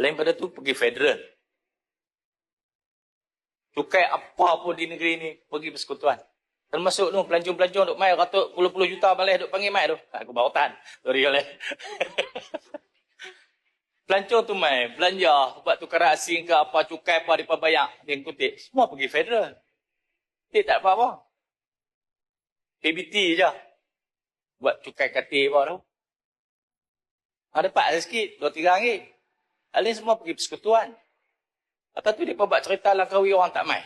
Lain pada tu pergi federal. Cukai apa pun di negeri ni pergi persekutuan. Termasuk tu pelancong-pelancong duk main ratus puluh-puluh juta balik duk panggil mai tu. Aku bawa tan. Sorry oleh. pelancong tu main belanja buat tukar asing ke apa cukai apa dia bayar dia kutip semua pergi federal. Dia tak apa-apa. PBT je. Buat cukai katil apa tu. Ada pak sikit, dua tiga ringgit. Alin semua pergi persekutuan. Atas tu dia buat cerita langkawi orang tak mai.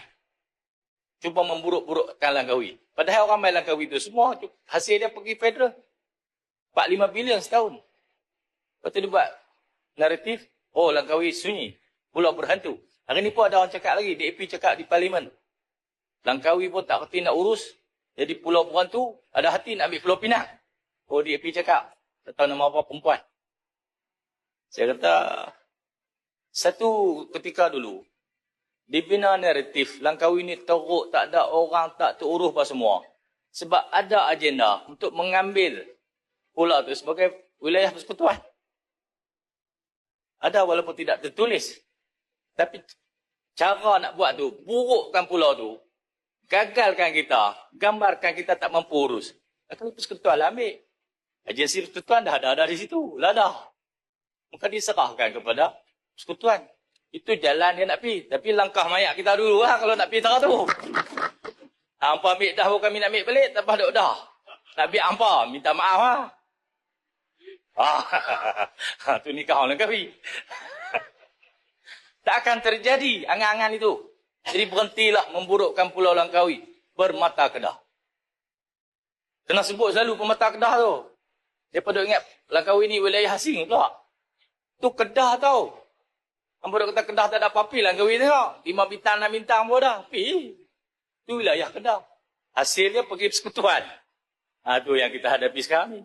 Cuba memburuk-burukkan langkawi. Padahal orang mai langkawi tu semua hasil dia pergi federal. 4-5 bilion setahun. Lepas tu dia buat naratif. Oh langkawi sunyi. Pulau berhantu. Hari ni pun ada orang cakap lagi. DAP cakap di parlimen. Langkawi pun tak kerti nak urus. Jadi pulau berhantu. Ada hati nak ambil pulau Pinang. Oh DAP cakap. Tak tahu nama apa perempuan. Saya kata, satu ketika dulu, dibina naratif, Langkawi ni teruk, tak ada orang, tak terurus apa semua. Sebab ada agenda untuk mengambil pulau tu sebagai wilayah persekutuan. Ada walaupun tidak tertulis. Tapi cara nak buat tu, burukkan pulau tu, gagalkan kita, gambarkan kita tak mampu urus. Kalau persekutuan lah ambil. Agensi persekutuan dah ada, ada di situ. Lah dah maka diserahkan kepada persekutuan. Itu jalan dia nak pergi. Tapi langkah mayat kita dulu lah kalau nak pergi cara tu. Hampa ambil dah kami nak ambil balik, tak apa duk dah. Nak ambil hampa, minta maaf lah. Ah, tu nikah orang kami. tak akan terjadi angan-angan itu. Jadi berhentilah memburukkan Pulau Langkawi. Bermata kedah. Kena sebut selalu pemata kedah tu. Dia ingat Langkawi ni wilayah asing pula. Tu Kedah tau. Ambo dah kata Kedah tak ada apa-apa lah kau tengok. Lima bintang, enam bintang pun dah. Pi. Tu wilayah Kedah. Hasilnya pergi persekutuan. Ha, tu yang kita hadapi sekarang ni.